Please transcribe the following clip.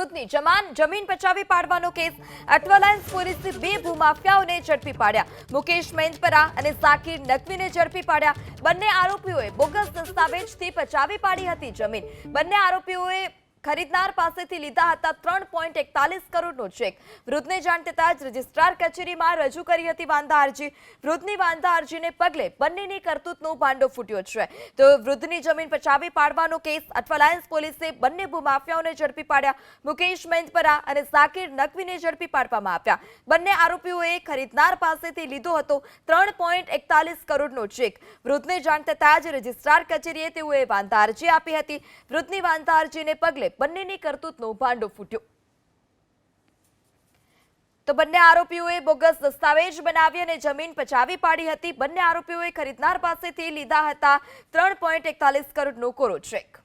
વૃદ્ધની જમાન જમીન પચાવી પાડવાનો કેસ. અઠવાલાયન્સ પોલીસે બે ભૂમાફિયાઓને ઝડપી પાડ્યા. મુકેશ મહેન્દ્રપરા અને સાકીર નકવીને ઝડપી પાડ્યા. બંને આરોપીઓએ બોગસ દસ્તાવેજથી પચાવી પાડી હતી જમીન. બંને આરોપીઓએ ખરીદનાર પાસેથી લીધા હતા ત્રણ પોઈન્ટ એકતાલીસ કરોડનો ચેક. વૃદ્ધને જાણ થતાં જ રજિસ્ટ્રાર કચેરીમાં રજૂ કરી હતી વાંધા અરજી. વૃદ્ધની વાંધા અરજીને પગલે બંનેની કરતૂતનો ભાંડો ફૂટ્યો છે. તો વૃદ્ધની જમીન પચાવી પાડવાનો કેસ અઠવાલાયન્સ પોલીસે બંને ભૂમાફિયાઓને ઝડપી પાડ્યા. મુકેશ મહેન્દ્રપરા અને સાકિર નકવીને ઝડપી પાડવામાં આવ્યા. બંને આરોપીઓએ ખરીદનાર પાસેથી લીધો હતો ત્રણ પોઈન્ટ એકતાલીસ કરોડનો ચેક. વૃદ્ધને જાણ થતાં જ રજિસ્ટ્રાર કચેરીએ તેઓએ વાંધા અરજી આપી હતી. વૃદ્ધની વાંધા અરજીને પગલે બંનેની કરતૂતનો ભાંડો ફૂટ્યો. તો બંને આરોપીઓએ બોગસ દસ્તાવેજ બનાવી અને જમીન પચાવી પાડી હતી. બંને આરોપીઓએ ખરીદનાર પાસેથી લીધા હતા ત્રણ પોઈન્ટ એકતાલીસ કરોડનો કોરો ચેક.